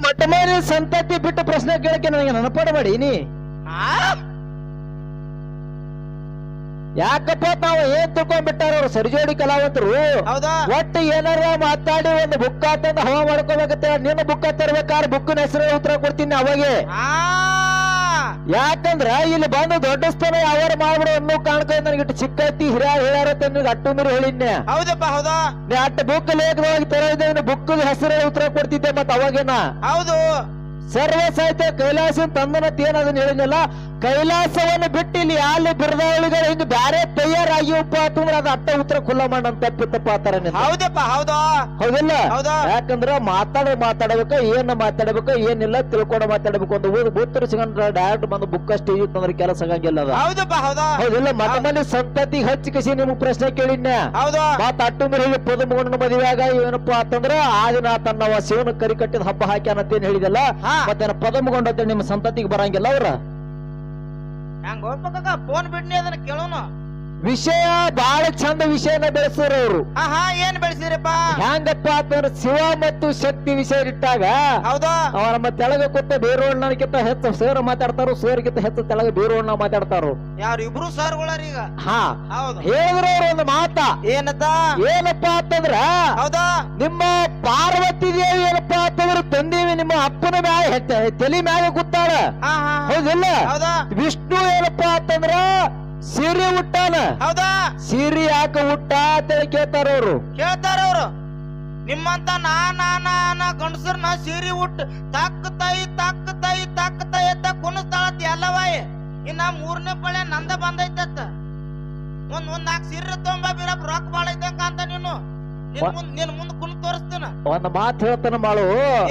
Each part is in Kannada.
ಮಟಮಾರಿ ಸಂತತಿ ಬಿಟ್ಟು ಪ್ರಶ್ನೆ ಕೇಳಕ್ಕೆ ನನಗೆ ನೆನಪಡಬೇಡಿ ನೀ. ಯಾಕಪ್ಪ ತಾವು ಏನ್ ತಿಳ್ಕೊಂಡ್ಬಿಟ್ಟಾರ ಅವ್ರು ಸರಿಜೋಡಿ ಕಲಾವಂತರು? ಒಟ್ಟು ಏನಾರ ಮಾತಾಡಿ ಒಂದು ಬುಕ್ ತಂದು ಹವಾ ಮಾಡ್ಕೋಬೇಕಂತ ನಿನ್ನ ಬುಕ್ ತರ್ಬೇಕಾದ್ರೆ ಬುಕ್ಕಿನ ಹೆಸರು ಉತ್ತರ ಕೊಡ್ತೀನಿ ಅವಾಗೆ. ಆ? ಯಾಕಂದ್ರ ಇಲ್ಲಿ ಬಂದು ದೊಡ್ಡ ಸ್ಥಾನ ಯಾವಾರ ಮಾಡ್ಬಿಡು ಅನ್ನೋ ಕಾಣ್ಕೊಂಡು ನನಗೆ ಇಟ್ಟು ಚಿಕ್ಕತ್ತಿ ಹಿರಿಯ ಹೇಳ್ಯಾರ ನಿನಗೆ ಅಟ್ಟು ಮೇಲೆ ಹೇಳಿದ್ನೆ. ಹೌದಪ್ಪ ಹೌದಾ? ನೀ ಅಟ್ಟ ಬುಕ್ ಲೇಖನವಾಗಿ ತೆರೆದಿದ್ದೆ ಬುಕ್ ಹೆಸರು ಉತ್ತರ ಕೊಡ್ತಿದ್ದೆ ಮತ್ತ ಅವಾಗೇನ. ಹೌದು. ಸರ್ವೇ ಸಾಹಿತ್ಯ ಕೈಲಾಸ ತಂದನತ್ ಏನ್ ಅದನ್ನ ಹೇಳಿದ್ನಲ್ಲ ಕೈಲಾಸವನ್ನು ಬಿಟ್ಟು ಇಲ್ಲಿ ಯಾಲಿ ಬಿರದಾವಳಿಗಳು ಹಿಂಗ್ ಬ್ಯಾರೆ ತಯಾರಾಗಿವಪ್ಪ ಅಂತಂದ್ರ ಅದ ಅಟ್ಟ ಉತ್ತರ ಕುಲ್ಲ ಮಾಡಂತ ತಪ್ಪಿತ್ತಪ್ಪ ಆತರ ಹೌದಪ್ಪ ಹೌದಾ. ಹೌದಿಲ್ಲ? ಹೌದಾ. ಯಾಕಂದ್ರೆ ಮಾತಾಡ ಮಾತಾಡಬೇಕು ಏನ್ ಮಾತಾಡಬೇಕು ಏನಿಲ್ಲ ತಿಳ್ಕೊಂಡು ಮಾತಾಡಬೇಕು ಅಂತ ಓದ್. ಉತ್ತರ ಸಿಗಂದ್ರೆ ಡೈರೆಕ್ಟ್ ಬಂದು ಬುಕ್ ಸ್ಟೇಜ್ ತಂದ್ರೆ ಕೆಲಸ ಆಗಂಗಿಲ್ಲ ಅದ. ಹೌದಪ್ಪ ಹೌದಾ. ಹೌದಿಲ್ಲ? ಮತ ಮಂದಿ ಸಂತತಿ ಹಚ್ಚಿ ಕಸಿ ನಿಮ್ಗೆ ಪ್ರಶ್ನೆ ಕೇಳಿದ್ನ? ಹೌದಾ. ಮತ್ತ ಅಟ್ಟು ಮೇಲೆ ಪದ ಮಗನ ಮದುವೆಯಾಗ ಏನಪ್ಪಾ ಅಂತಂದ್ರೆ ಆ ದಿನ ತನ್ನ ಶಿವನ ಕರಿ ಕಟ್ಟಿದ ಹಬ್ಬ ಏನು ಹೇಳಿದಲ್ಲ? ಮತ್ತೆ ಪದ ಮಗೊಂಡಂತ ನಿಮ್ಮ ಸಂತತಿಗೆ ಬರಂಗಿಲ್ಲ ಅವ್ರ? ಹೆಂಗ್ ಹೋಗ್ಬೇಕ ಫೋನ್ ಬಿಡ್ನಿ ಅದನ್ನ ಕೇಳೋಣ ವಿಷಯ ಬಹಳ ಚಂದ ವಿಷಯನ ಬೆಳೆಸಿದ್ರು ಅವರು. ಹಾ ಹಾ ಏನ್ ಬೆಳೆಸಿದ್ರಪ್ಪ? ಹೆಂಗಪ್ಪ ಅಂತಂದ್ರ ಶಿವ ಮತ್ತು ಶಕ್ತಿ ವಿಷಯ ಇಟ್ಟಾಗ ಹೌದಾ? ಅವ ನಮ್ಮ ತೆಳಗ ಕೂತ ಬೇರೋಣ್ಣನಕ್ಕಿಂತ ಹೆಚ್ಚು ಸೇರ್ ಮಾತಾಡ್ತಾರು ಸೇರ್ಗಿಂತ ಹೆಚ್ಚು ತೆಳಗ ಬೇರೋಣ್ಣ ಮಾತಾಡ್ತಾರು. ಯಾರು ಇಬ್ರು ಸರ್ಗಳಾರ ಈಗ? ಹಾ ಹೌದು. ಹೇಳಿದ್ರ ಅವ್ರ ಒಂದು ಮಾತಾ. ಏನತ್ತ ಏನಪ್ಪಾ ಅಂತಂದ್ರ ಹೌದಾ? ನಿಮ್ಮ ಪಾರ್ವತಿ ದೇವಿ ಏನಪ್ಪಾ ಅಂತಂದ್ರೆ ತಂದೇವಿ ನಿಮ್ಮ ಅಪ್ಪನ ಮ್ಯಾಗ ತಲೆ ಮ್ಯಾಗ ಕೂತಾಳ. ಹೌದಿಲ್ಲ? ಹೌದಾ? ವಿಷ್ಣು ಏನಪ್ಪಾ ಅಂತಂದ್ರ ಸೀರೆ ಹುಟ್ಟಾನ ಹೌದಾ? ಸೀರೆ ಯಾಕ ಹುಟ್ಟ ಅಂತ ಕೇಳ್ತಾರ ಅವ್ರು. ಕೇಳ್ತಾರ ಅವ್ರು. ನಿಮ್ಮಂತ ನಾ ನಾ ನಾ ನಾ ಗಂಡಸರ್ನ ಸೀರೆ ಉಟ್ ತಕ್ಕ ತಾಯಿ ತಕ್ಕ ತಾಯಿ ತಕ್ಕ ತಾಯಿ ಅಂತ ಕುಣಿಸ್ತಾಳತ್ ಎಲ್ಲವಾಯಿ ಇನ್ನ ಮೂರನೇ ಪಳೆ ನಂದ ಬಂದೈತತ್ತ ಒಂದ್ ಒಂದ್ ನಾಲ್ಕು ಸೀರೆ ತೊಂಬ ಬೀರಪ್ಪ ರೊಕ್ಕ ಬಾಳ ಐತಂಕ ಅಂತ ನೀನು. ನಿನ್ ಮುಂದ್ ನಿನ್ ಮುಂದ್ ಕುಣ್ ತೋರಿಸ್ತೀನ. ಒಂದ್ ಮಾತು ಹೇಳ್ತಾನ ಮಾಳು.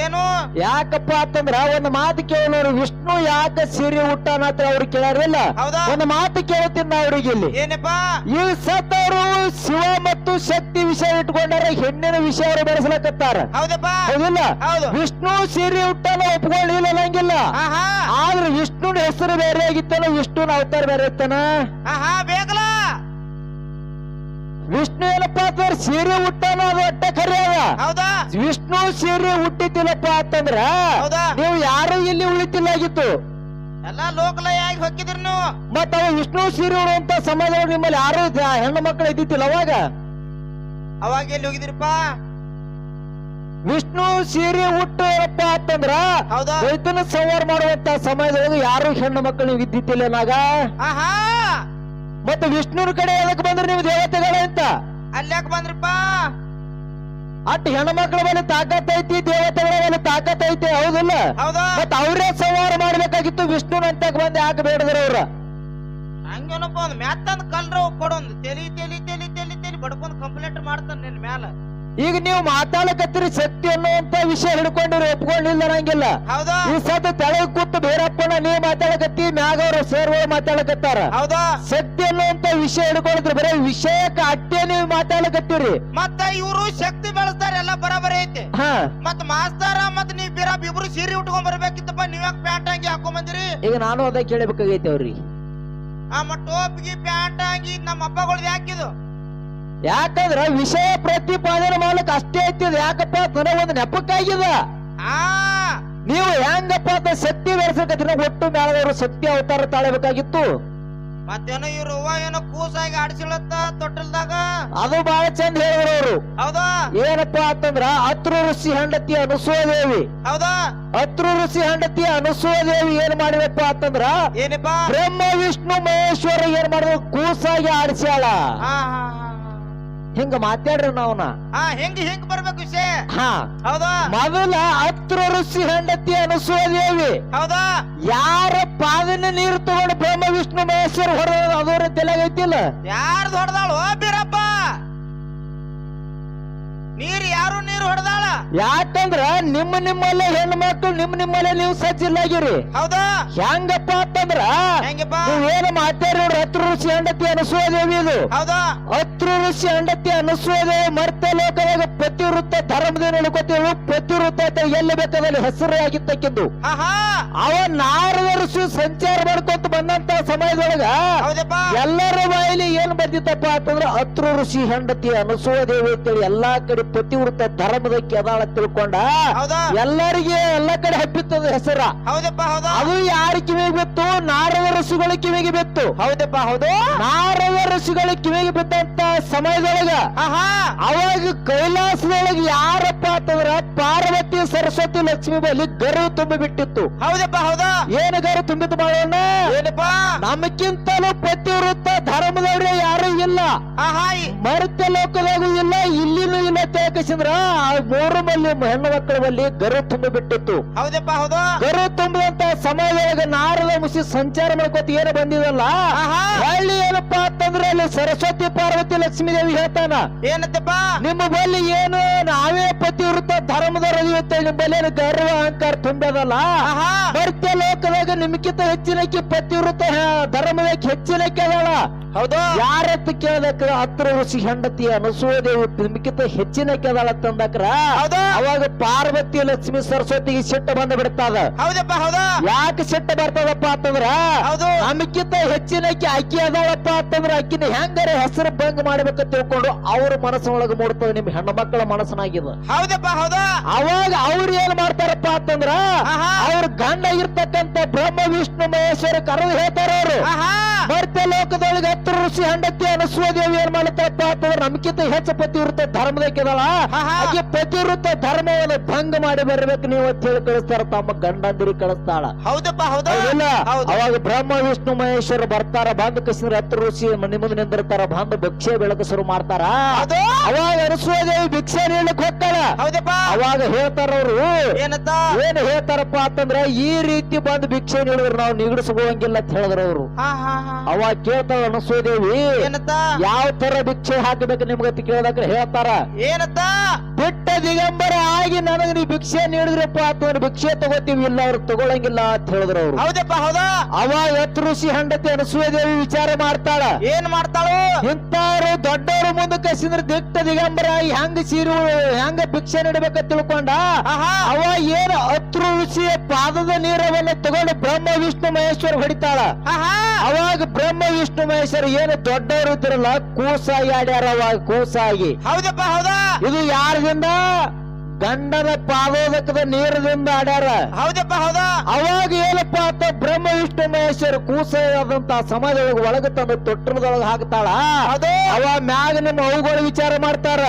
ಏನು? ಯಾಕಪ್ಪ ಅಂತಂದ್ರ ಒಂದ್ ಮಾತು ಕೇಳೋರು ವಿಷ್ಣು ಯಾಕ ಸೀರೆ ಹುಟ್ಟಾನ ಅಂತ ಅವ್ರು ಕೇಳಾರಿಲ್ಲ. ಹೌದಾ? ಒಂದ್ ಮಾತು ಕೇಳ್ತೀನಿ ಅವ್ರಿಗೆ ಇಲ್ಲಿ. ಏನಪ್ಪಾ? ಈ ಸತ್ತವರು ಶಿವ ಮತ್ತು ಶಕ್ತಿ ವಿಷಯ ಇಟ್ಕೊಂಡಾರ ಹೆಣ್ಣಿನ ವಿಷಯ ಅವರು ಬೆಳೆಸಲಕತ್ತಾರ ಹೌದಪ್ಪ? ಹೌದಿಲ್ಲ? ಹೌದು. ವಿಷ್ಣು ಸೀರೆ ಹುಟ್ಟಾನ ಒಪ್ಕೊಳ್ಳಿಲ್ಲ ಅನ್ನಂಗಿಲ್ಲ ಆಹಾ. ಆದ್ರೆ ವಿಷ್ಣುನ ಹೆಸರು ಬೇರೆ ಆಗಿತ್ತಲ್ಲ ವಿಷ್ಣುನ ಅವತಾರ ಬೇರೆ ಇತ್ತಾನ? ಹಾ ಹಾ ಬೇಕಲ್ಲ ವಿಷ್ಣು ಏನಪ್ಪ ಅಂತಂದ್ರೆ ಸೀರೆ ಹುಟ್ಟಾನ ಅದು ಒಟ್ಟ ಖರೆ ಅದ. ಹೌದಾ? ವಿಷ್ಣು ಸೀರೆ ಹುಟ್ಟಿದ್ದಿಲ್ಲಪ್ಪ ಅಂತಂದ್ರ ಹೌದಾ? ನೀವು ಯಾರು ಇಲ್ಲಿ ಉಳಿತಿಲ್ಲಾಗಿತ್ತು ಎಲ್ಲಾ ಲೋಕಲಯ ಆಗಿ ಹೊಕ್ಕಿದ್ರು ನೀವು. ಮತ್ತ ಅವ ವಿಷ್ಣು ಸೀರೆ ಉಡುವಂತ ಸಮಾಜ ನಿಮ್ಮಲ್ಲಿ ಯಾರು ಹೆಣ್ಣು ಮಕ್ಕಳು ಇದ್ದಿತ್ತಿಲ್ಲ ಅವಾಗ? ಅವಾಗ ಎಲ್ಲಿ ಹೋಗಿದ್ರಪ್ಪ? ವಿಷ್ಣು ಸೀರೆ ಹುಟ್ಟು ಏನಪ್ಪ ಅಂತಂದ್ರ ಹೌದಾ? ರೈತನ ಸಂವಾರ ಮಾಡುವಂತ ಸಮಯದೊಳಗೆ ಯಾರು ಹೆಣ್ಣು ಮಕ್ಕಳು ಇದ್ದಿತ್ತಿಲ್ಲ ನಾಗ? ಆಹಾ! ಮತ್ತೆ ವಿಷ್ಣುನ ಕಡೆ ಎದಕ್ ಬಂದ್ರೆ ನೀವು ದೇವತೆಗಳ ಅಂತ? ಅಲ್ಯಾಕ ಬಂದ್ರಪ್ಪ? ಅಟ್ ಹೆಣ್ಮಕ್ಳ ಮೇಲೆ ತಾಕತ್ ಐತಿ ದೇವತೆಗಳ ಮೇಲೆ ತಾಕತ್ ಐತಿ ಹೌದಿಲ್ಲ? ಹೌದಾ. ಮತ್ತ ಅವರೇ ಸಂವಾರ ಮಾಡ್ಬೇಕಾಗಿತ್ತು ವಿಷ್ಣುನ ಅಂತ ಬಂದು ಯಾಕೆ ಬೇಡದ್ರ ಅವ್ರ? ಹಂಗೇನಪ್ಪ ಒಂದ್ ಮ್ಯಾತ್ ಕಲ್ರ ಕೊಡೊಂದು. ತೆಲಿ ತೆಲಿ ತೆಲಿ ತೆಲಿ ತೆಲಿ ಬಡ್ಕೊಂಡ್ ಕಂಪ್ಲೇಂಟ್ ಮಾಡ್ತಾನೆ ನಿನ್ ಮ್ಯಾಲ. ಈಗ ನೀವು ಮಾತಾಡಕತ್ತೀರಿ ಶಕ್ತಿ ಅನ್ನುವಂತ ವಿಷಯ ಹಿಡ್ಕೊಂಡಿರಿ ಒಪ್ಕೊಂಡಿಲ್ಲ ನಂಗಿಲ್ಲ ಈ ಸತ ತೆಳಗ್ ಕೂತು ಬೇರಪ್ಪನ ನೀವ್ ಮಾತಾಡಕತ್ತಿ ಮ್ಯಾಗ ಅವ್ರ ಸೇರ್ಗಳು ಮಾತಾಡಕತ್ತಾರ. ಹೌದಾ? ಶಕ್ತಿ ಅನ್ನುವಂತ ವಿಷಯ ಹಿಡ್ಕೊಂಡಿದ್ರು ಬರೀ ವಿಷಯಕ್ಕೆ ಅಟ್ಟೆ ನೀವು ಮಾತಾಡಕತ್ತೀರಿ. ಮತ್ತ ಇವರು ಶಕ್ತಿ ಬೆಳೆಸ್ತಾರ ಎಲ್ಲ ಬರಾಬರಿ ಐತಿ. ಹಾ. ಮತ್ ಮಾಸ್ತಾರ ಮತ್ ನೀವ್ ಬೇರೆ ಇಬ್ರು ಸೀರೆ ಉಟ್ಕೊಂಡ್ ಬರ್ಬೇಕಿತ್ತಪ್ಪ ನೀವ್ ಯಾಕೆ ಪ್ಯಾಂಟ್ ಅಂಗಿ ಹಾಕೊಂಡ್ ಬಂದಿರಿ ಈಗ ನಾನು ಅದ ಕೇಳಬೇಕಾಗೈತೆ ಅವ್ರಿ ಆ ಮತ್ತೆ ಟೋಪ್ಗಿ ಪ್ಯಾಂಟ್ ಅಂಗಿ ನಮ್ಮ ಹಬ್ಬಗಳ್ದು ಯಾಕಿದು ಯಾಕಂದ್ರ ವಿಷಯ ಪ್ರತಿಪಾದನೆ ಮಾಡ್ಲಿಕ್ಕೆ ಅಷ್ಟೇ ಐತಿದ್ ಯಾಕಪ್ಪ ಒಂದು ನೆಪಕ್ಕಾಗಿದ. ಆ. ನೀವು ಹೆಂಗಪ್ಪ ಅಂತ ಶಕ್ತಿ ಬೆರೆಸಕತ್ತಿನ ಒಟ್ಟು ಮೇಳದವರು ಶಕ್ತಿ ಅವತಾರ ತಾಳಬೇಕಾಗಿತ್ತು. ಮತ್ತೇನೋ ಇವ್ರು ಏನೋ ಕೂಸಾಗಿ ಆಡಿಸಿಲತ್ತ ತೊಟ್ಟಲ್ದಾಗ? ಅದು ಬಹಳ ಚಂದ ಹೇಳಿದ್ರು ಅವರು. ಹೌದಾ? ಏನಪ್ಪಾ ಅಂತಂದ್ರ ಅತ್ರ ಋಷಿ ಹೆಂಡತಿ ಅನುಸೂಯದೇವಿ. ಹೌದಾ? ಅತ್ರ ಋಷಿ ಹೆಂಡತಿ ಅನುಸೂಯದೇವಿ ಏನ್ ಮಾಡಿದಪ್ಪ ಅಂತಂದ್ರ ಏನಪ್ಪಾ? ಬ್ರಹ್ಮ ವಿಷ್ಣು ಮಹೇಶ್ವರ ಏನ್ ಮಾಡಿದ್ರು? ಕೂಸಾಗಿ ಆಡಿಸ್ಯಾಳ. ಹಾ. ಹಿಂಗ ಮಾತಾಡ್ರಿ ನಾವ್ನ? ಹಾ ಹೆಂಗ್ ಹೆಂಗ್ ಬರ್ಬೇಕು ವಿಷಯ? ಹಾ. ಹೌದಾ? ಮೊದಲ ಹತ್ರ ಋಷಿ ಹೆಂಡತಿ ಅನುಸೂಯದೇವಿ ಹೌದಾ? ಯಾರ ಪಾದನ ನೀರು ತಗೊಂಡು ಬ್ರಹ್ಮ ವಿಷ್ಣು ಮಹೇಶ್ವರ ಹೊಡೆದ ಅದರ ತಲೆಗೈತಿಲ್ಲ. ಯಾರ್ದು ಹೊಡೆದಾಳು? ಬೀರಪ್ಪ! ನೀರ್ ಯಾರು ನೀರು ಹೊಡೆದಾಳ? ಯಾಕಂದ್ರ ನಿಮ್ಮ ನಿಮ್ಮಲ್ಲೇ ಹೆಣ್ಣು ಮಕ್ಕಳು ನಿಮ್ ನಿಮ್ಮಲ್ಲೇ ನೀವು ಸಜ್ಜಿಲ್ಲಾಗಿರಿ. ಹೌದಾ? ಹೆಂಗಪ್ಪ ಅಂತಂದ್ರ ಹೆಂಗಪ್ಪ? ನೀವೇನು ಮಾತಾಡಿ ನೋಡ್ರಿ ಹತ್ರ ಋಷಿ ಹೆಂಡತಿ ಅನಿಸುವುದೇವಿ ಇದು. ಹೌದಾ? ಹತ್ರ ಋಷಿ ಹೆಂಡತಿ ಅನಿಸುವುದೇ ಮರ್ತ ಲೋಕದಾಗ ಪ್ರತಿವೃತ್ತ ಧರ್ಮದ ಹೇಳ್ಕೊತೀವಿ ಪತಿವೃತ್ತ ಅಂತ ಎಲ್ಲಿ ಬೇಕಾದಲ್ಲಿ ಹೆಸರು ಆಗಿತ್ತಕ್ಕಿದ್ದು ಹಾ ಹಾ ಅವ ನಾರದ ಋಷಿ ಸಂಚಾರ ಮಾಡ್ಕೊಂತ ಬಂದಂತ ಸಮಯದೊಳಗ ಹೌದಪ್ಪ. ಎಲ್ಲರ ಏನ್ ಬಂದಿತ್ತಪ್ಪ ಅಂತಂದ್ರೆ ಹತ್ರ ಋಷಿ ಹೆಂಡತಿ ಅನಸೂಯದೇವಿ ಅಂತೇಳಿ ಎಲ್ಲಾ ಕಡೆ ಪತಿವೃತ್ತ ಧರ್ಮದ ಕೆದಾಳ ತಿಳ್ಕೊಂಡ ಹೌದಾ? ಎಲ್ಲರಿಗೆ ಎಲ್ಲಾ ಕಡೆ ಹಬ್ಬಿತ್ತದ ಹೆಸರ. ಹೌದಪ್ಪ ಹೌದಾ? ಅದು ಯಾರ ಕಿವಿಗೆ ಬಿತ್ತು? ನಾರದ ಋಷಿಗಳ ಕಿವಿಗೆ ಬಿತ್ತು. ಹೌದಪ್ಪ ಹೌದು? ನಾರದ ಋಷಿಗಳ ಕಿವಿಗೆ ಬಿದ್ದಂತ ಸಮಯದೊಳಗ ಅವಾಗ ಕೈಲಾಸದೊಳಗೆ ಯಾರಪ್ಪ ಅಂತಂದ್ರ ಪಾರ್ವತಿ ಸರಸ್ವತಿ ಲಕ್ಷ್ಮಿ ಬಳಿ ಗರು ತುಂಬಿ ಬಿಟ್ಟಿತ್ತು. ಹೌದಪ್ಪ ಹೌದಾ? ಏನು ಗರು ತುಂಬಿತ್ತು ಬಾಳಣ್ಣ ಏನಪ್ಪ? ನಮಕ್ಕಿಂತಲೂ ಪ್ರತಿವೃತ್ತ ಧರ್ಮದವ್ರೆ ಯಾರು ಇಲ್ಲ. ಮರುತ ಮರ್ತ್ಯ ಲೋಕದಾಗೂ ಇಲ್ಲ ಇಲ್ಲಿನೂ ಇಲ್ಲ ತೇಕಸಿಂದ್ರ ಆ ಮೂರು ಮಲ್ಲಿ ಹೆಣ್ಣು ಮಕ್ಕಳ ಬಲ್ಲಿ ಗರು ತುಂಬಿ ಬಿಟ್ಟಿತ್ತು. ಹೌದಪ್ಪ ಹೌದು? ಗರು ತುಂಬುವಂತ ಸಮಯದೊಳಗ ನಾರದ ಮುಸಿ ಸಂಚಾರ ಮಾಡ್ಕೋತ ಏನು ಬಂದಿದಲ್ಲ? ಆಹಾ ಹಳ್ಳಿ ಏನಪ್ಪಾ ಅಂತಂದ್ರೆ ಅಲ್ಲಿ ಸರಸ್ವತಿ ಪಾರ್ವತಿ ಲಕ್ಷ್ಮೀ ದೇವಿ ಹೇಳ್ತಾನ. ಏನತ್ತಪ್ಪ ನಿಮ್ಮ ಬಲ್ಲಿ ಏನು? ನಾವೇ ಪತಿವೃತ್ತ ಧರ್ಮದ ಅದಿವತ್ತೆ ನಿಮ್ಮ ಬಲ್ಲಿ ಏನು ಗರ್ವ ಅಹಂಕಾರ ತುಂಬದಲ್ಲ? ಮರ್ತ್ಯ ಲೋಕದಾಗ ನಿಮ್ಗಿಂತ ಹೆಚ್ಚಿನಕ್ಕೆ ಪತಿವೃತ್ತ ಧರ್ಮದ ಧರ್ಮದಾಗ ಹೆಚ್ಚಿನಕ್ಕೆ ಅದಾಳ. ಹೌದು? ಯಾರತ್ತ ಕೇಳದಕ್ರ ಹತ್ರ ಋಷಿ ಹೆಂಡತಿ ಅನಸೂಯದೇವಿ ಮಿಕ್ಕಿತ ಹೆಚ್ಚಿನ ಅದಾಳ ತಂದಕ್ರ? ಅವಾಗ ಪಾರ್ವತಿ ಲಕ್ಷ್ಮಿ ಸರಸ್ವತಿಗೆ ಸಿಟ್ಟು ಬಂದು ಬಿಡ್ತಾದ. ಹೌದಪ್ಪ ಹೌದಾ? ಯಾಕೆ ಸಿಟ್ಟು ಬರ್ತದಪ್ಪ ಅಂತಂದ್ರ? ಹೌದು. ನಮಗಿಂತ ಹೆಚ್ಚಿನಕ್ಕೆ ಅಕ್ಕಿ ಅದಾಳಪ್ಪ ಅಂತಂದ್ರ ಅಕ್ಕಿನ ಹೆಂಗಾರೆ ಹೆಸರು ಭಂಗ ಮಾಡ್ಬೇಕು ತಿಳ್ಕೊಂಡು ಅವ್ರ ಮನಸ್ಸೊಳಗ ಮೂಡ್ತದ ನಿಮ್ ಹೆಣ್ಣು ಮಕ್ಕಳ ಮನಸ್ಸನಾಗಿದ. ಹೌದಪ್ಪ ಹೌದಾ? ಅವಾಗ ಅವ್ರು ಏನ್ ಮಾಡ್ತಾರಪ್ಪ ಅಂತಂದ್ರ? ಆಹಾ. ಅವ್ರ ಗಂಡ ಇರ್ತಕ್ಕಂತ ಬ್ರಹ್ಮ ವಿಷ್ಣು ಮಹೇಶ್ವರ ಕರೆದು ಹೇಳ್ತಾರ ಅವ್ರು. ಲೋಕದೊಳಗೆ ಹತ್ರ ಋಷಿ ಹೆಂಡತಿ ಅನಸುವ ದೇವಿ ಏನ್ ಮಾಡ್ತಾರಪ್ಪ ಅಂತಂದ್ರ ನಮ್ಕಿಂತ ಹೆಚ್ಚು ಪತಿವೃತ್ತ ಧರ್ಮದಕ್ಕಿದಲ್ಲ ಹಾಗೆ ಪತಿ ಪತಿವೃತ್ತ ಧರ್ಮವನ್ನು ಭಂಗ ಮಾಡಿ ಬರ್ಬೇಕು ನೀವು ಅಂತ ಹೇಳಿ ಕಳಿಸ್ತಾರ. ತಮ್ಮ ಗಂಡಂದಿರಿ ಕಳಿಸ್ತಾಳ. ಹೌದಪ್ಪ ಹೌದಾ. ಹೌದಿಲ್ಲ? ಅವಾಗ ಬ್ರಹ್ಮ ವಿಷ್ಣು ಮಹೇಶ್ವರ ಬರ್ತಾರ. ಬಂದ ಕಸಿದ್ರೆ ಹತ್ರ ಋಷಿ ಮನೆ ಮುಂದೆ ನಿಂದಿರ್ತಾರ. ಬಂದು ಭಿಕ್ಷೆ ಬೆಳಕು ಶುರು ಮಾಡ್ತಾರ. ಅವಾಗ ಅನಸುವ ದೇವಿ ಭಿಕ್ಷೆ ನೀಡಕ್ ಹೋಗ್ತಾಳ. ಹೌದಪ್ಪ. ಅವಾಗ ಹೇಳ್ತಾರ ಅವ್ರು ಏನ್ ಹೇಳ್ತಾರಪ್ಪ ಅಂತಂದ್ರ ಈ ರೀತಿ ಬಂದು ಭಿಕ್ಷೆ ನೀಡಿದ್ರೆ ನಾವು ನಿಗಡಿಸ್ಕೋಂಗಿಲ್ಲ ಅಂತ ಹೇಳಿದ್ರ ಅವ್ರು. ಅವಾಗ ಕೇಳ್ತಾಳ ಅನಸೂದೇವಿ ಏನತ್ತ? ಯಾವ ತರ ಭಿಕ್ಷೆ ಹಾಕಬೇಕು ನಿಮ್ಗೆ ಕೇಳಿದಾಗ ಹೇಳ್ತಾರ. ಏನತ್ತ? ಬಿಟ್ಟ ದಿಗಂಬರ ಆಗಿ ನನಗೆ ನೀವು ಭಿಕ್ಷೆ ನೀಡಿದ್ರಪ್ಪ ಅಥವಾ ಭಿಕ್ಷೆ ತಗೋತೀವಿ ಇಲ್ಲ ಅವ್ರು ತಗೊಳಂಗಿಲ್ಲ ಅಂತ ಹೇಳಿದ್ರು ಅವ್ರು. ಹೌದಪ್ಪ ಹೌದಾ? ಅವ ಎತ್ ಋಷಿ ಹೆಂಡತಿ ಅನಸೂಯದೇವಿ ವಿಚಾರ ಮಾಡ್ತಾಳ. ಏನ್ ಮಾಡ್ತಾಳು? ಇಂಥವ್ರು ದೊಡ್ಡವ್ರ ಮುಂದೆ ಕಸಿದ್ರೆ ದಿಟ್ಟ ದಿಗಂಬರ ಆಗಿ ಹೆಂಗ ಸೀರು ಹೆಂಗ ಭಿಕ್ಷೆ ನೀಡಬೇಕ ತಿಳ್ಕೊಂಡ. ಅವ ಏನು ಹತ್ರ ಋಷಿಯ ಪಾದದ ನೀರವನ್ನ ತಗೊಂಡು ಬ್ರಹ್ಮ ವಿಷ್ಣು ಮಹೇಶ್ವರ ಹೊಡಿತಾಳ. ಅವಾಗ ಬ್ರಹ್ಮ ವಿಷ್ಣು ಮಹೇಶ್ವರ ಏನು ದೊಡ್ಡವರು ಇದ್ರಲ್ಲ ಕೂಸಾಗಿ ಆಡ್ಯಾರ ಅವಾಗ ಕೂಸಾಗಿ ಹೌದಪ್ಪ ಹೌದಾ? ಇದು ಯಾರದಿಂದ? ಗಂಡನ ಪಾದೋದಕದ ನೀರದಿಂದ ಆಡ್ಯಾರ. ಹೌದಪ್ಪ ಹೌದಾ? ಅವಾಗ ಏನಪ್ಪ ಅಂತ ಬ್ರಹ್ಮ ವಿಷ್ಣು ಮಹೇಶ್ವರ ಕೂಸಾದಂತ ಸಮಾಜದೊಳಗ ಒಳಗ ತಂದು ತೊಟ್ಟರದೊಳಗ ಹಾಕ್ತಾಳ. ಹೌದು. ಅವ ಮ್ಯಾಗ ನಿಮ್ಮ ಅವುಗಳು ವಿಚಾರ ಮಾಡ್ತಾರ.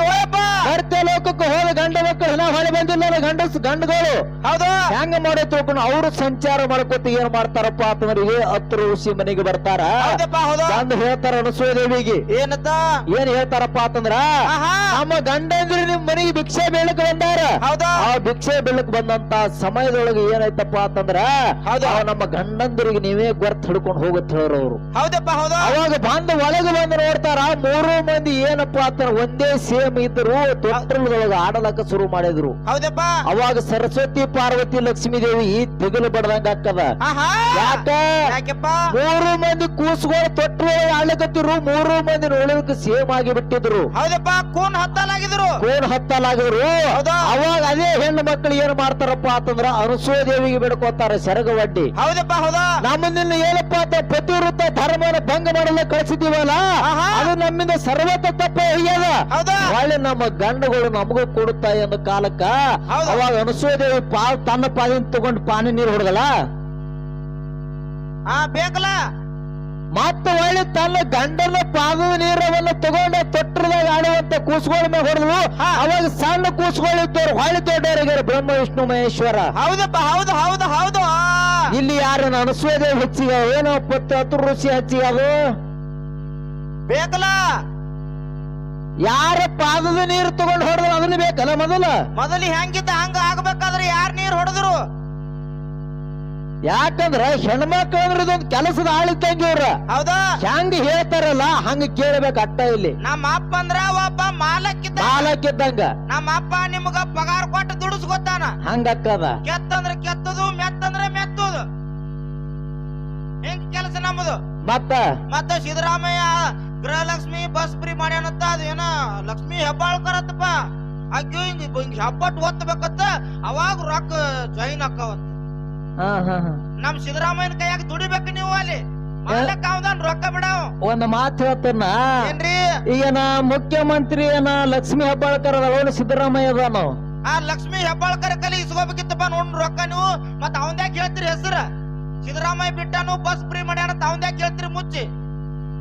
ತೋಯಪ್ಪ? ಮರ್ತ್ಯ ಲೋಕಕ್ಕೆ ಹೋದ ಗಂಡ ಮಕ್ಕಳು ಇನ್ನ ಹೊಳೆ ಬಂದಿಲ್ಲ ಗಂಡ ಗಂಡಗಳು. ಹೌದಾ. ಹೆಂಗ ಮಾಡಿ ತಿಳ್ಕೊಂಡು ಅವರು ಸಂಚಾರ ಮಾಡ್ಕೊತ ಏನ್ ಮಾಡ್ತಾರಪ್ಪ ಅಂತಂದ್ರೆ ಹತ್ರ ಹತ್ತು ಋಷಿ ಮನೆಗೆ ಬರ್ತಾರ. ಬಂದು ಹೇಳ್ತಾರ ಅನಸೂಯದೇವಿಗೆ ಏನತ್ತ ಏನ್ ಹೇಳ್ತಾರಪ್ಪ ಅಂತಂದ್ರ ನಮ್ಮ ಗಂಡಂದ್ರೆ ನಿಮ್ ಮನೆಗೆ ಭಿಕ್ಷೆ ಬೀಳಕ್ ಬಂದಾರ. ಹೌದಾ. ಆ ಭಿಕ್ಷೆ ಬೀಳಕ್ ಬಂದಂತ ಸಮಯದೊಳಗೆ ಏನಾಯ್ತಪ್ಪ ಅಂತಂದ್ರ ನಮ್ಮ ಗಂಡಂದಿರಿಗೆ ನೀವೇ ಗೊರ್ತ್ ಹಿಡ್ಕೊಂಡು ಹೋಗುತ್ತೆ ಅವರು. ಹೌದಪ್ಪ ಹೌದಾ. ಅವಾಗ ಬಂದು ಒಳಗೆ ಬಂದು ನೋಡ್ತಾರ ಮೂರು ಮಂದಿ ಏನಪ್ಪಾ ಅಂತ ಒಂದೇ ಸೇಮ್ ಇದ್ರು ತೊಟ್ಟಲದೊಳಗ ಆಡಲಕ್ಕ ಶುರು ಮಾಡಿದ್ರು. ಹೌದಪ್ಪ. ಅವಾಗ ಸರಸ್ವತಿ ಪಾರ್ವತಿ ಲಕ್ಷ್ಮೀ ದೇವಿ ದಿಗಲು ಬಡದಂಗ ಆಗ್ತದ. ಯಾಕ? ಯಾಕೆಪ್ಪ? ಮೂರು ಮಂದಿ ಕೂಸ್ಗಳು ತೊಟ್ಟರು ಆಡ್ಲಕತ್ತಿರು ಮೂರು ಮಂದಿ ನೋಡೋದಕ್ಕೆ ಸೇಮ್ ಆಗಿ ಬಿಟ್ಟಿದ್ರು. ಹೌದಪ್ಪ. ಕೂನ್ ಹತ್ತಲಾಗಿದ್ರು. ಕೋನ್ ಹತ್ತಲಾಗಿದ್ರು? ಅವಾಗ ಅದೇ ಹೆಣ್ಣು ಮಕ್ಕಳು ಏನ್ ಮಾಡ್ತಾರಪ್ಪ ಅಂತಂದ್ರ ಅನಸೂಯ ದೇವಿಗೆ ಬಿಡ್ಕೋತಾರ ಸೆರಗ ವಡ್ಡಿ. ಹೌದಪ್ಪ ಹೌದಾ. ನಮ್ಮನ್ನ ಏನಪ್ಪಾ ಅಂತ ಪ್ರತಿವೃತ್ತ ಧರ್ಮನ ಭಂಗ ಮಾಡಲ್ಲ ಕಳಿಸಿದೀವಲ್ಲ. ಅದು ನಮ್ಮಿಂದ ಸರ್ವತ ತಪ್ಪ ಹೋಗ್ಯದ ಹೌದಾ? ಹೊಳ್ಳಿ ನಮ್ಮ ಗಂಡುಗಳು ನಮಗೂ ಕೊಡುತ್ತಾ ಎಂದ ಕಾಲಕ್ಕ. ಅವಾಗ ಅನಸೂಯ ದೇವಿ ಪಾ ತನ್ನ ಪಾದಿನ ತಗೊಂಡು ಪಾನಿ ನೀರು ಹೊಡೆದಲ್ಲ? ಆ ಬೇಕಲ್ಲ? ಮತ್ತ ಹೊಳ್ಳಿ ತನ್ನ ಗಂಡನ ಪಾದದ ನೀರವನ್ನು ತಗೊಂಡು ತೊಟ್ಟರದಾಗ ಆಡುವಂತ ಕೂಸುಗಳ ಮೇಲೆ ಹೊಡೆದ್ರು. ಅವಾಗ ಸಣ್ಣ ಕೂಸುಗಳಿದ್ದವ್ರು ಹೊಳ್ಳಿ ದೊಡ್ಡವರಿಗೆ ಬ್ರಹ್ಮ ವಿಷ್ಣು ಮಹೇಶ್ವರ. ಹೌದಪ್ಪ ಹೌದು ಹೌದು ಹೌದು. ಇಲ್ಲಿ ಯಾರನ್ನ ಅನಿಸೋದೇ ಹೆಚ್ಚಿಗೆ ಏನೋ ಪತ್ತು ಹತ್ತು ರುಚಿ ಹೆಚ್ಚಿಗೆ ಅದು ಬೇಕಲ್ಲ? ಯಾರ ಪಾದದ ನೀರು ತಗೊಂಡು ಹೊಡೆದ್ರು ಅದನ್ನ ಬೇಕಲ್ಲ ಮೊದಲ? ಮೊದಲು ಹೆಂಗಿದ್ದ ಹಂಗ ಆಗ್ಬೇಕಾದ್ರೆ ಯಾರ ನೀರು ಹೊಡೆದ್ರು? ಯಾಕಂದ್ರ ಹೆಣ್ಮಕ್ಳು ಅಂದ್ರೆ ಇದೊಂದು ಕೆಲಸದ ಆಳಿದ್ದಂಗೆ ಇವ್ರ. ಹೌದಾ? ಹೆಂಗ್ ಹೇಳ್ತಾರಲ್ಲ ಹಂಗ ಕೇಳ್ಬೇಕು ಅಟ್ಟ ಇಲ್ಲಿ. ನಮ್ಮ ಅಪ್ಪ ಅಂದ್ರ ಒಬ್ಬ ಮಾಲಕ್ಕಿದ್ದ. ಮಾಲಕ್ಕಿದ್ದಂಗ. ನಮ್ಮ ಅಪ್ಪ ನಿಮ್ಗ ಪಗಾರ ಕೊಟ್ಟು ದುಡಿಸ್ಕೊತಾನ ಹಂಗಕ್ಕದ. ಕೆತ್ತಂದ್ರೆ ಕೆತ್ತದು ಮೆತ್ತಂದ್ರೆ ಮೆತ್ತದು. ಹೆಂಗ್ ಕೆಲಸ ನಮ್ಮದು ಮತ್ತ? ಮತ್ತ ಸಿದ್ದರಾಮಯ್ಯ ಗೃಹಲಕ್ಷ್ಮಿ ಬಸ್ ಫ್ರೀ ಮಾಡ್ಯಾನತ್ತ ಅದು ಏನ ಲಕ್ಷ್ಮಿ ಹೆಬ್ಬಾಳ್ಕರ್ ಅಂತಪ್ಪ ಅಕ್ಕಿ ಹಿಂಗ್ ಹಿಂಗ್ ಹೆಬ್ಬಟ್ಟು ಒತ್ತಬೇಕತ್ತ ಅವಾಗ ರೊಕ್ಕ ಜಾಯಿನ್ ಆಕಾವಂತ ಹಾ ಹಾ ಹಾ. ನಮ್ ಸಿದ್ದರಾಮಯ್ಯನ ಕೈಯಾಗ ದುಡಿಬೇಕು ನೀವು ಅಲ್ಲಿ. ಒಂದ್ ಮಾತು ಹೇಳ್ತೇನ? ಏನ್ರಿ? ಈಗ ಮುಖ್ಯಮಂತ್ರಿ ಏನ ಲಕ್ಷ್ಮಿ ಹೆಬ್ಬಾಳ್ಕರ್ ಅವನು ಸಿದ್ದರಾಮಯ್ಯ ಅದಾನು ಆ ಲಕ್ಷ್ಮಿ ಹೆಬ್ಬಾಳ್ಕರ್ ಕಲಿ ಇಸ್ಕೋಬೇಕಿತ್ತಪ್ಪ ನೋಡ್ ರೊಕ್ಕ ನೀವು. ಮತ್ ಅವಂದ್ಯಾಕ್ ಹೇಳ್ತೀರಿ ಹೆಸರ? ಸಿದ್ದರಾಮಯ್ಯ ಬಿಟ್ಟನು ಬಸ್ ಫ್ರೀ ಮಾಡ್ಯಾನ ಅವಂದ್ಯಾಕ್ ಹೇಳ್ತೀರಿ ಮುಚ್ಚಿ.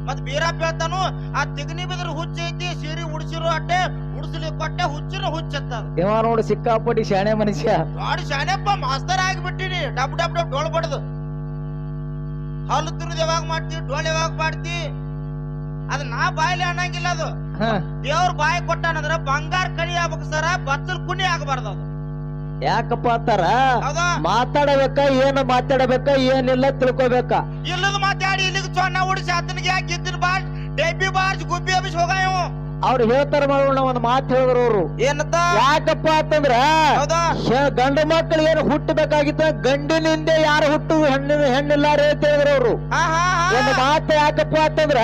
ಮತ್ ಬೀರಪ್ಪ ಹೇಳ್ತಾನು ಆ ತಿಗ್ನಿ ಬಿದ್ರ ಹುಚ್ಚ ಐತಿ ಸೀರಿ ಉಡ್ಸಿರೋ ಅಟ್ಟೆ ಉಡ್ಸಲಿ ಕೊಟ್ಟೆ ಹುಚ್ಚಿರೋ ಹುಚ್ಚತ್ತ ಇವ ನೋಡಿ ಸಿಕ್ಕಾಪಟ್ಟಿ ಶಾಣೆ ಮನುಷ್ಯ. ದೊಡ್ಡ ಶಾಣೆಪ್ಪ ಮಾಸ್ತರ್ ಆಗಿಬಿಟ್ಟಿನಿ ಡಬ್ ಡಬ್ ಡಬ್ ಡೋಳ್ ಬಡದು. ಹಲ್ಲು ತುರಿದ ಯಾವಾಗ ಮಾಡ್ತಿ ಡೋಳ್ ಯಾವಾಗ ಮಾಡ್ತಿ? ಅದ್ ನಾ ಬಾಯಿಲಿ ಅನ್ನಂಗಿಲ್ಲ ಅದು. ದೇವ್ರ ಬಾಯಿ ಕೊಟ್ಟಾನಂದ್ರ ಬಂಗಾರ ಕಣಿ ಆಗ್ಬೇಕು ಸರ ಬತ್ತಲ್ ಕುಣಿ ಆಗಬಾರ್ದು ಅದು. ಯಾಕಪ್ಪ ಅಂತಾರ? ಮಾತಾಡಬೇಕ ಏನು ಮಾತಾಡಬೇಕ ಏನಿಲ್ಲ ತಿಳ್ಕೊಬೇಕ ಇಲ್ಲದ ಮಾತಾಡಿ ಇಲ್ಲಿಗೆ ಸೊನ್ನ ಉಡಿಸಿ ಆತನಿಗೆ ಯಾಕೆ ಗಿದ್ದಿನ ಬಾಳ್ ಡೆಬ್ಬಿ ಬಾರ್ಜ್ ಗುಬ್ಬಿ ಅಭಿಸ್ ಹೋಗ ಇವು. ಅವ್ರು ಹೇಳ್ತಾರ ಮಾಡೋಣ ಒಂದ್ ಮಾತು ಹೇಳಿದ್ರು ಅವರು. ಏನಂತ ಯಾಕಪ್ಪ ಅಂತಂದ್ರ ಗಂಡು ಮಕ್ಕಳು ಏನು ಹುಟ್ಟಬೇಕಾಗಿತ್ತ ಗಂಡಿನಿಂದ ಯಾರು ಹುಟ್ಟು ಹೆಣ್ಣಿನ ಹೆಣ್ಣಿಲ್ಲಾರೆ ಅಂತ ಹೇಳಿದ್ರು ಅವ್ರು. ಒಂದು ಮಾತು ಯಾಕಪ್ಪ ಅಂತಂದ್ರ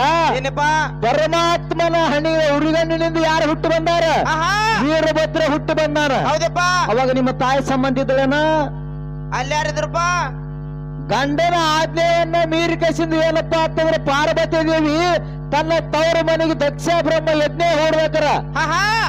ಪರಮಾತ್ಮನ ಹಣಿ ಹುಡುಗಣ್ಣಿನಿಂದ ಯಾರು ಹುಟ್ಟು ಬಂದಾರ? ಆಹಾ ವೀರಭದ್ರ ಹುಟ್ಟು ಬಂದಾರ. ಹೌದಪ್ಪ. ಅವಾಗ ನಿಮ್ಮ ತಾಯಿ ಸಂಬಂಧ ಇದ್ದಳೇನ? ಅಲ್ಲಿ ಯಾರಿದ್ರಪ್ಪ ಗಂಡನ ಆಜ್ಞೆಯನ್ನ ಮೀರಿ ಕಸಿಂದ ಏನಪ್ಪಾ ಅಂತಂದ್ರೆ ಪಾರ್ವತಿ ದೇವಿ ತನ್ನ ತವರ ಮನೆಗೆ ದಕ್ಷ ಬ್ರಹ್ಮ ಯಜ್ಞ ಹೂಡ್ಬೇಕಾರ.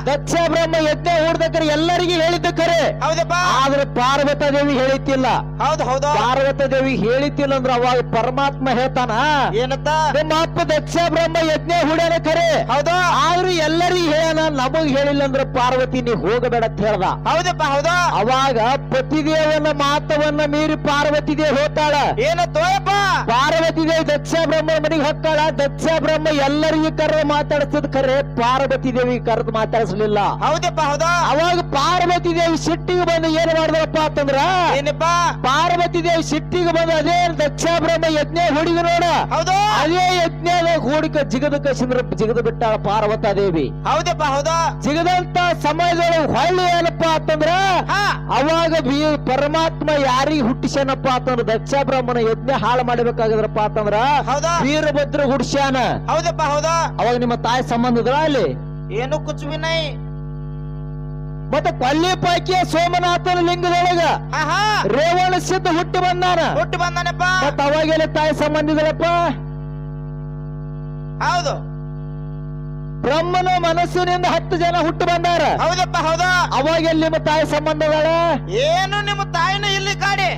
ದಕ್ಷ ಬ್ರಹ್ಮ ಯಜ್ಞ ಹೂಡ್ಬೇಕಾರ ಎಲ್ಲರಿಗೂ ಹೇಳಿದ್ದ ಕರೆ. ಹೌದಪ್ಪ. ಆದ್ರೆ ಪಾರ್ವತ ದೇವಿ ಹೇಳಿತಿಲ್ಲ. ಹೌದು ಹೌದು. ಪಾರ್ವತ ದೇವಿ ಹೇಳಿತಿಲ್ಲ ಅಂದ್ರೆ ಅವಾಗ ಪರಮಾತ್ಮ ಹೇಳ್ತಾನ. ಏನತ್ತ? ನಿಮ್ಮ ಅಪ್ಪ ದಕ್ಷ ಬ್ರಹ್ಮ ಯಜ್ಞ ಹೂಡ್ಯಾನ ಕರೆ. ಹೌದು. ಆದ್ರೂ ಎಲ್ಲರಿಗೂ ಹೇಳನ ನಮಗ್ ಹೇಳಿಲ್ಲ ಅಂದ್ರೆ ಪಾರ್ವತಿ ನೀ ಹೋಗಬೇಡ ಅಂತ ಹೇಳ್ದ. ಹೌದಪ್ಪ ಹೌದು. ಅವಾಗ ಪತಿದೇವನ ಮಾತವನ್ನ ಮೀರಿ ಪಾರ್ವತಿ ದೇವಿ ಹೋಗ್ತಾಳ. ಏನತ್ತೋಯಪ್ಪ ಪಾರ್ವತಿ ದೇವಿ ದಕ್ಷ ಬ್ರಹ್ಮ ಮನೆಗೆ ಹೋಗ್ತಾಳ. ದಕ್ಷ ಬ್ರಹ್ಮ ಎಲ್ಲರಿಗೂ ಕರೆದು ಮಾತಾಡಿಸ್ತದ ಕರೆ ಪಾರ್ವತಿ ದೇವಿ ಕರೆದು ಮಾತಾಡಿಸ್ಲಿಲ್ಲ. ಹೌದಪ್ಪ ಹೌದಾ? ಅವಾಗ ಪಾರ್ವತಿ ದೇವಿ ಸಿಟ್ಟಿಗೆ ಬಂದು ಏನ್ ಮಾಡಿದ್ರಪ್ಪ ಅಂತಂದ್ರ ಏನಪ್ಪ? ಪಾರ್ವತಿ ದೇವಿ ಸಿಟ್ಟಿಗೆ ಬಂದು ಅದೇ ದಕ್ಷ ಬ್ರಹ್ಮ ಯಜ್ಞ ಹುಡುಗಿ ನೋಡ. ಹೌದು. ಅದೇ ಯಜ್ಞ ಹೂಡಿಕ ಜಿಗದ ಕಸಿಂದ್ರ ಜಿಗದ ಬಿಟ್ಟ ಪಾರ್ವತ ದೇವಿ ಹೌದಪ್ಪ ಹೌದಾ? ಜಿಗದಂತ ಸಮಯದೊಳಗೆ ಹೊಳ್ಳಿ ಏನಪ್ಪ ಅಂತಂದ್ರ ಅವಾಗ ಪರಮಾತ್ಮ ಯಾರಿಗೆ ಹುಟ್ಟಿಸ್ಯಾನಪ್ಪ ಅಂತಂದ್ರ ದಕ್ಷ ಬ್ರಹ್ಮನ ಯಜ್ಞ ಹಾಳು ಮಾಡಬೇಕಾಗಿದ್ರಪ್ಪ ಅಂತಂದ್ರ ಹೌದಾ? ವೀರಭದ್ರ ಹುಡ್ಸ್ಯಾನ ಹೌದಪ್ಪ ಹೌದಾ? ಅವಾಗ ನಿಮ್ಮ ತಾಯಿ ಸಂಬಂಧ ಇದ್ರ ಅಲ್ಲಿ? ಏನು ಕುಚ್ ಬಿ ನೈ ಮತ್ತೆ ಕೊಲ್ಲಿ ಪೈಕಿ ಸೋಮನಾಥನ ಲಿಂಗದೊಳಗ ಆಹಾ! ರೇವಣ ಸಿದ್ಧ ಹುಟ್ಟಿ ಬಂದಾನ? ಹುಟ್ಟಿ ಬಂದಾನಪ್ಪ. ಮತ್ತ ಅವಾಗೆಲ್ಲ ತಾಯಿ ಸಂಬಂಧ ಇದ್ರಪ್ಪ ಹೌದು. ಬ್ರಹ್ಮನ ಮನಸ್ಸಿನಿಂದ ಹತ್ತು ಜನ ಹುಟ್ಟು ಬಂದಾರ. ಹೌದಪ್ಪ ಹೌದಾ? ಅವಾಗ ಎಲ್ಲಿ ನಿಮ್ಮ ತಾಯಿ ಸಂಬಂಧಗಳ ಏನು ನಿಮ್ಮ ತಾಯಿನ ಇಲ್ಲಿ ಕಾಡಿ.